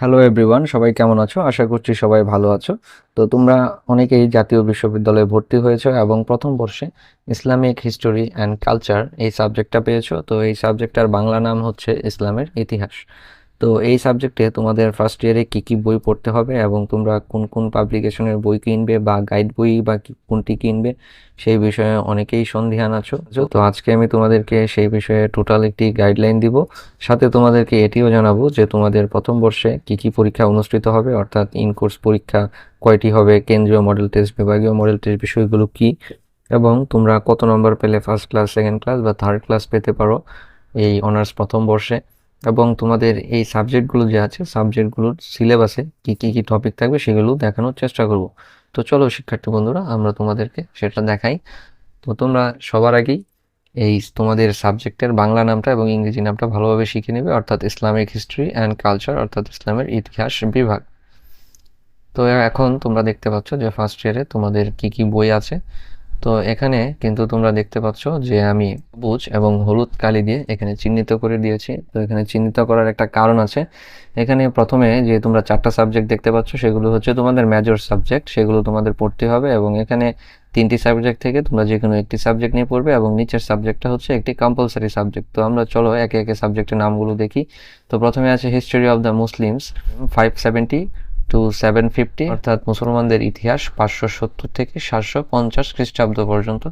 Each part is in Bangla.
হ্যালো এভরিওয়ান সবাই কেমন আছো? আশা করছি সবাই ভালো আছো। তো তোমরা অনেকেই জাতীয় বিশ্ববিদ্যালয়ে ভর্তি হয়েছো এবং প্রথম বর্ষে ইসলামিক হিস্টোরি অ্যান্ড কালচার এই সাবজেক্টটা পেয়েছ। তো এই সাবজেক্টটার বাংলা নাম হচ্ছে ইসলামের ইতিহাস। তো এই সাবজেক্টে তোমাদের ফার্স্ট ইয়ারে কী কী বই পড়তে হবে এবং তোমরা কোন কোন পাবলিকেশনের বই কিনবে বা গাইড বই বা কোনটি কিনবে সেই বিষয়ে অনেকেই সন্ধিহান আছো। তো আজকে আমি তোমাদেরকে সেই বিষয়ে টোটাল একটি গাইডলাইন দিব। সাথে তোমাদেরকে এটিও জানাব যে তোমাদের প্রথম বর্ষে কি কি পরীক্ষা অনুষ্ঠিত হবে অর্থাৎ ইন কোর্স পরীক্ষা কয়টি হবে কেন্দ্রীয় মডেল টেস্ট বিভাগীয় মডেল টেস্ট বিষয়গুলো কি এবং তোমরা কত নম্বর পেলে ফার্স্ট ক্লাস সেকেন্ড ক্লাস বা থার্ড ক্লাস পেতে পারো এই অনার্স প্রথম বর্ষে। এবং তোমাদের এই সাবজেক্টগুলো যে আছে, সাবজেক্টগুলোর সিলেবাসে কি কি কি টপিক থাকবে সেগুলো দেখানোর চেষ্টা করব। তো চলো শিক্ষার্থী বন্ধুরা, আমরা তোমাদেরকে সেটা দেখাই। তো তোমরা সবার আগেই এই তোমাদের সাবজেক্টের বাংলা নামটা এবং ইংরেজি নামটা ভালোভাবে শিখে নেবে, অর্থাৎ ইসলামিক হিস্ট্রি অ্যান্ড কালচার, অর্থাৎ ইসলামের ইতিহাস বিভাগ। তো এখন তোমরা দেখতে পাচ্ছ যে ফার্স্ট ইয়ারে তোমাদের কি কি বই আছে তো এখানে কিন্তু তোমরা দেখতে পাচ্ছ যে আমি সবুজ এবং হলুদ কালি দিয়ে এখানে চিহ্নিত করে দিয়েছি। তো এখানে চিহ্নিত করার একটা কারণ আছে। এখানে প্রথমে যে তোমরা চারটা সাবজেক্ট দেখতে পাচ্ছ, সেগুলো হচ্ছে তোমাদের মেজর সাবজেক্ট সেগুলো তোমাদের পড়তে হবে এবং এখানে তিনটি সাবজেক্ট থেকে তোমরা যে কোনো একটি সাবজেক্ট নিয়ে পড়বে এবং নিচের সাবজেক্টটা হচ্ছে একটি কম্পালসারি সাবজেক্ট তো আমরা চলো একে একে সাবজেক্টের নামগুলো দেখি। তো প্রথমে আছে history of the Muslims five seventy two seven fifty অর্থাৎ মুসলমানদের ইতিহাস পাঁচশো সত্তর থেকে সাতশো পঞ্চাশ খ্রিস্টাব্দ পর্যন্ত।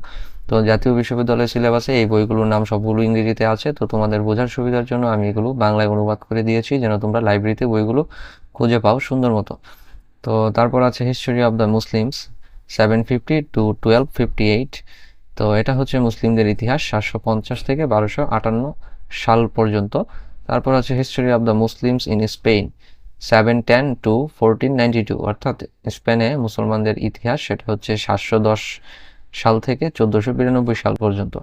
তো জাতীয় বিশ্ববিদ্যালয়ের সিলেবাসে এই বইগুলোর নাম সবগুলো ইংরেজিতে আছে। তো তোমাদের বোঝার সুবিধার জন্য আমি এগুলো বাংলায় অনুবাদ করে দিয়েছি, যেন তোমরা লাইব্রেরিতে বইগুলো খুঁজে পাও সুন্দর মতো। তো তারপর আছে history of the Muslims seven fifty two twelve fifty eight তো এটা হচ্ছে মুসলিমদের ইতিহাস সাতশো পঞ্চাশ থেকে বারোশো আটান্ন সাল পর্যন্ত। তারপর আছে history of the Muslims in Spain seven ten two fourteen ninety two অর্থাৎ স্পেনে মুসলমানদের ইতিহাস সেটা হচ্ছে সাতশো দশ সাল থেকে চোদ্দোশো বিরানব্বই সাল পর্যন্ত।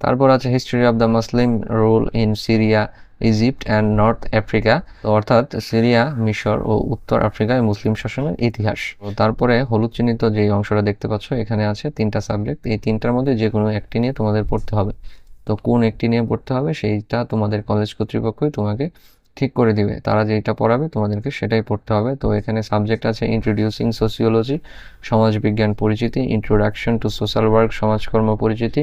তারপর আছে history of the Muslim rule in Syria Egypt and North Africa অর্থাৎ সিরিয়া, মিশর ও উত্তর আফ্রিকায় মুসলিম শাসনের ইতিহাস। তারপরে হলুদ চিহ্নিত যে অংশটা দেখতে পাচ্ছ, এখানে আছে তিনটা সাবজেক্ট এই তিনটার মধ্যে যে কোনো একটি নিয়ে তোমাদের পড়তে হবে। তো কোন একটি নিয়ে পড়তে হবে, সেইটা তোমাদের কলেজ কর্তৃপক্ষই তোমাকে ঠিক করে দিবে। তারা যেটা পড়াবে, তোমাদেরকে সেটাই পড়তে হবে। তো এখানে সাবজেক্ট আছে ইন্ট্রোডিউসিং সোসিওলজি সমাজবিজ্ঞান পরিচিতি ইন্ট্রোডাকশন টু সোশ্যাল ওয়ার্ক সমাজকর্ম পরিচিতি,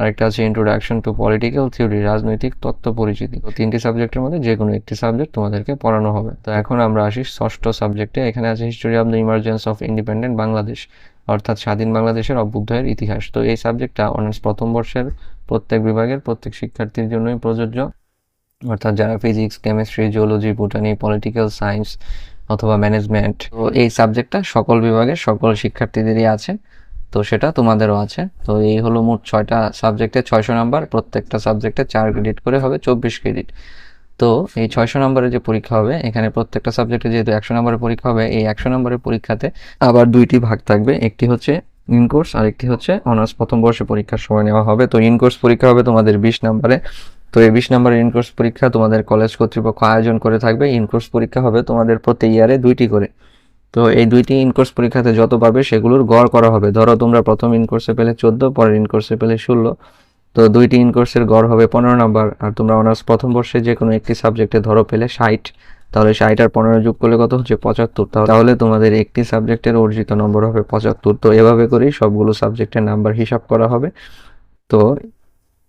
আরেকটা আছে ইন্ট্রোডাকশন টু পলিটিক্যাল থিওরি রাজনৈতিক তত্ত্ব পরিচিতি। তো তিনটি সাবজেক্টের মধ্যে যে কোনো একটি সাবজেক্ট তোমাদেরকে পড়ানো হবে। তো এখন আমরা আসি ষষ্ঠ সাবজেক্টে এখানে আছে history of the emergence of independent Bangladesh অর্থাৎ স্বাধীন বাংলাদেশের অভ্যুদয়ের ইতিহাস। তো এই সাবজেক্টটা অনার্স প্রথম বর্ষের প্রত্যেক বিভাগের প্রত্যেক শিক্ষার্থীর জন্যই প্রযোজ্য। অর্থাৎ যারা physics chemistry geology botany political science অথবা ম্যানেজমেন্ট তো এই সাবজেক্টটা সকল বিভাগের সকল শিক্ষার্থীদেরই আছে। তো সেটা তোমাদেরও আছে। তো এই হলো মোট ছয়টা সাবজেক্টে ছয়শো নাম্বার প্রত্যেকটা সাবজেক্টে চার ক্রেডিট করে হবে চব্বিশ ক্রেডিট তো এই ছয়শো নম্বরের যে পরীক্ষা হবে, এখানে প্রত্যেকটা সাবজেক্টে যেহেতু একশো নম্বরের পরীক্ষা হবে, এই একশো নম্বরের পরীক্ষাতে আবার দুইটি ভাগ থাকবে, একটি হচ্ছে ইন কোর্স আর একটি হচ্ছে অনার্স প্রথম বর্ষে পরীক্ষার সময় নেওয়া হবে। তো ইন কোর্স পরীক্ষা হবে তোমাদের বিশ নম্বরে তো এই বিশ নম্বরের ইনকোর্স পরীক্ষা তোমাদের কলেজ কর্তৃপক্ষ আয়োজন করে থাকবে। ইনকোর্স পরীক্ষা হবে তোমাদের প্রতি ইয়ারে দুইটি করে। তো এই দুইটি ইনকোর্স পরীক্ষাতে যত পাবে সেগুলোর গড় করা হবে। ধরো তোমরা প্রথম ইন কোর্সে পেলে চোদ্দ, পরের ইনকোর্সে পেলে ষোলো। তো দুইটি ইন কোর্সের গড় হবে পনেরো নম্বর। আর তোমরা অনার্স প্রথম বর্ষে যে কোনো একটি সাবজেক্টে ধরো পেলে ষাট। তাহলে ষাট আর পনেরো যোগ করলে কত হচ্ছে পঁচাত্তর। তাহলে তোমাদের একটি সাবজেক্টের অর্জিত নম্বর হবে পঁচাত্তর। তো এভাবে করেই সবগুলো সাবজেক্টের নাম্বার হিসাব করা হবে। তো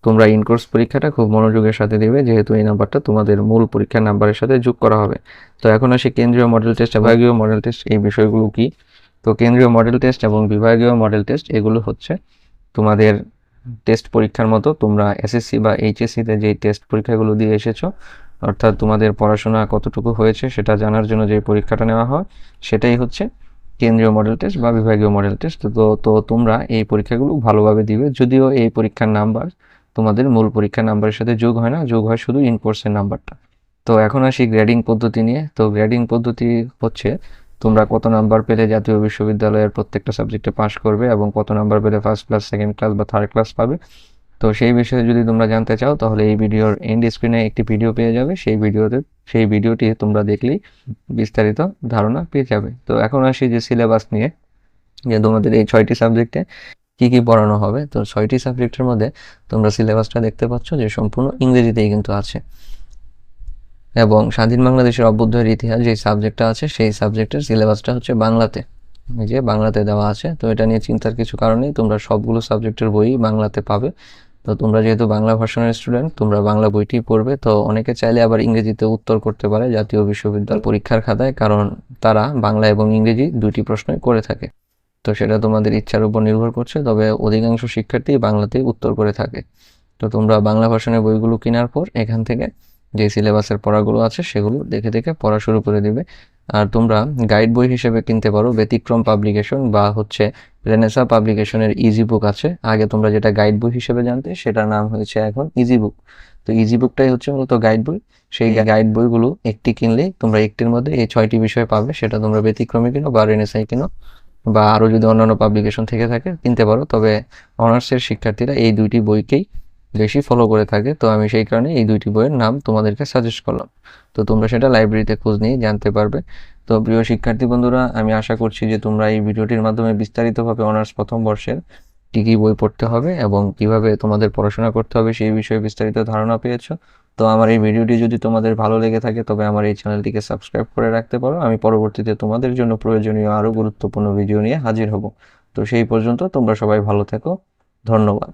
তোমরা ইনকোর্স পরীক্ষাটা খুব মনোযোগের সাথে দিবে, যেহেতু এই নাম্বারটা তোমাদের মূল পরীক্ষার নাম্বারের সাথে যোগ করা হবে। তো এখন আসি কেন্দ্রীয় মডেল টেস্ট বিভাগীয় মডেল টেস্ট এই বিষয়গুলো কি? তো কেন্দ্রীয় মডেল টেস্ট এবং বিভাগীয় মডেল টেস্ট এগুলো হচ্ছে তোমাদের টেস্ট পরীক্ষার মতো। তোমরা এসএসসি বা এইচএসসিতে যেই টেস্ট পরীক্ষাগুলো দিয়ে এসেছ, অর্থাৎ তোমাদের পড়াশোনা কতটুকু হয়েছে সেটা জানার জন্য যে পরীক্ষাটা নেওয়া হয়, সেটাই হচ্ছে কেন্দ্রীয় মডেল টেস্ট বা বিভাগীয় মডেল টেস্ট তো তো তোমরা এই পরীক্ষাগুলো ভালোভাবে দিবে। যদিও এই পরীক্ষার নাম্বার তোমাদের মূল পরীক্ষার নাম্বারের সাথে যোগ হয় না, যোগ হয় শুধু ইন কোর্সের নাম্বারটা তো এখন আসি গ্রেডিং পদ্ধতি নিয়ে। তো গ্রেডিং পদ্ধতি হচ্ছে, তোমরা কত নাম্বার পেলে জাতীয় বিশ্ববিদ্যালয়ের প্রত্যেকটা সাবজেক্টে পাস করবে এবং কত নাম্বার পেলে ফার্স্ট ক্লাস সেকেন্ড ক্লাস বা থার্ড ক্লাস পাবে। তো সেই বিষয়ে যদি তোমরা জানতে চাও, তাহলে এই ভিডিওর এন্ড স্ক্রিনে একটি ভিডিও পেয়ে যাবে। সেই ভিডিওতে সেই ভিডিওটি তোমরা দেখলেই বিস্তারিত ধারণা পেয়ে যাবে। তো এখন আসি যে সিলেবাস নিয়ে, যে তোমাদের এই ছয়টি সাবজেক্টে কি কি পড়ানো হবে? তো ছয়টি সাবজেক্টের মধ্যে তোমরা সিলেবাসটা দেখতে পাচ্ছ যে সম্পূর্ণ ইংরেজিতেই কিন্তু আছে। এবং স্বাধীন বাংলাদেশের অভ্যুদয়ের ইতিহাস যে সাবজেক্টটা আছে, সেই সাবজেক্টের সিলেবাসটা হচ্ছে বাংলাতে। এই যে বাংলাতে দেওয়া আছে, তো এটা নিয়ে চিন্তার কিছু কারণ তোমরা সবগুলো সাবজেক্টের বই বাংলাতে পাবে। তো তোমরা যেহেতু বাংলা ভার্সনের স্টুডেন্ট তোমরা বাংলা বইটি পড়বে। তো অনেকে চাইলে আবার ইংরেজিতে উত্তর করতে পারে জাতীয় বিশ্ববিদ্যালয় পরীক্ষার খাতায়, কারণ তারা বাংলা এবং ইংরেজি দুটি প্রশ্নই করে থাকে। তো সেটা তোমাদের ইচ্ছার উপর নির্ভর করছে তবে অধিকাংশ শিক্ষার্থী বাংলাতেই উত্তর করে থাকে। তো তোমরা বাংলা ভার্সনের বইগুলো কেনার পর এখান থেকে যে সিলেবাসের পড়াগুলো আছে সেগুলো দেখে দেখে পড়া শুরু করে দিবে। আর তোমরা গাইড বই হিসেবে কিনতে পারো ব্যতিক্রম পাবলিকেশন বা হচ্ছে রেনেসা পাবলিকেশনের ইজি বুক আছে। আগে তোমরা যেটা গাইড বই হিসেবে জানতে সেটার নাম হয়েছে এখন ইজি বুক তো ইজি বুকটাই হচ্ছে মূলত গাইড বই। সেই গাইড বইগুলো একটি কিনলেই তোমরা একটির মধ্যে এই ছয়টি বিষয় পাবে সেটা তোমরা ব্যতিক্রমে কিনো বা রেনেসাই কিনো। বা আরও যদি অন্যান্য পাবলিকেশন থেকে থাকে, কিনতে পারো। তবে অনার্সের শিক্ষার্থীরা এই দুইটি বইকেই বেশি ফলো করে থাকে। তো আমি সেই কারণে এই দুইটি বইয়ের নাম তোমাদেরকে সাজেস্ট করলাম। তো তোমরা সেটা লাইব্রেরিতে খোঁজ নিয়ে জানতে পারবে। তো প্রিয় শিক্ষার্থী বন্ধুরা, আমি আশা করছি যে তোমরা এই ভিডিওটির মাধ্যমে বিস্তারিতভাবে অনার্স প্রথম বর্ষের কী কী বই পড়তে হবে এবং কীভাবে তোমাদের পড়াশোনা করতে হবে সেই বিষয়ে বিস্তারিত ধারণা পেয়েছ। তো আমার এই ভিডিওটি যদি তোমাদের ভালো লেগে থাকে, তবে আমার এই চ্যানেলটিকে সাবস্ক্রাইব করে রাখতে পারো। আমি পরবর্তীতে তোমাদের জন্য প্রয়োজনীয় আরও গুরুত্বপূর্ণ ভিডিও নিয়ে হাজির হব। তো সেই পর্যন্ত তোমরা সবাই ভালো থেকো। ধন্যবাদ।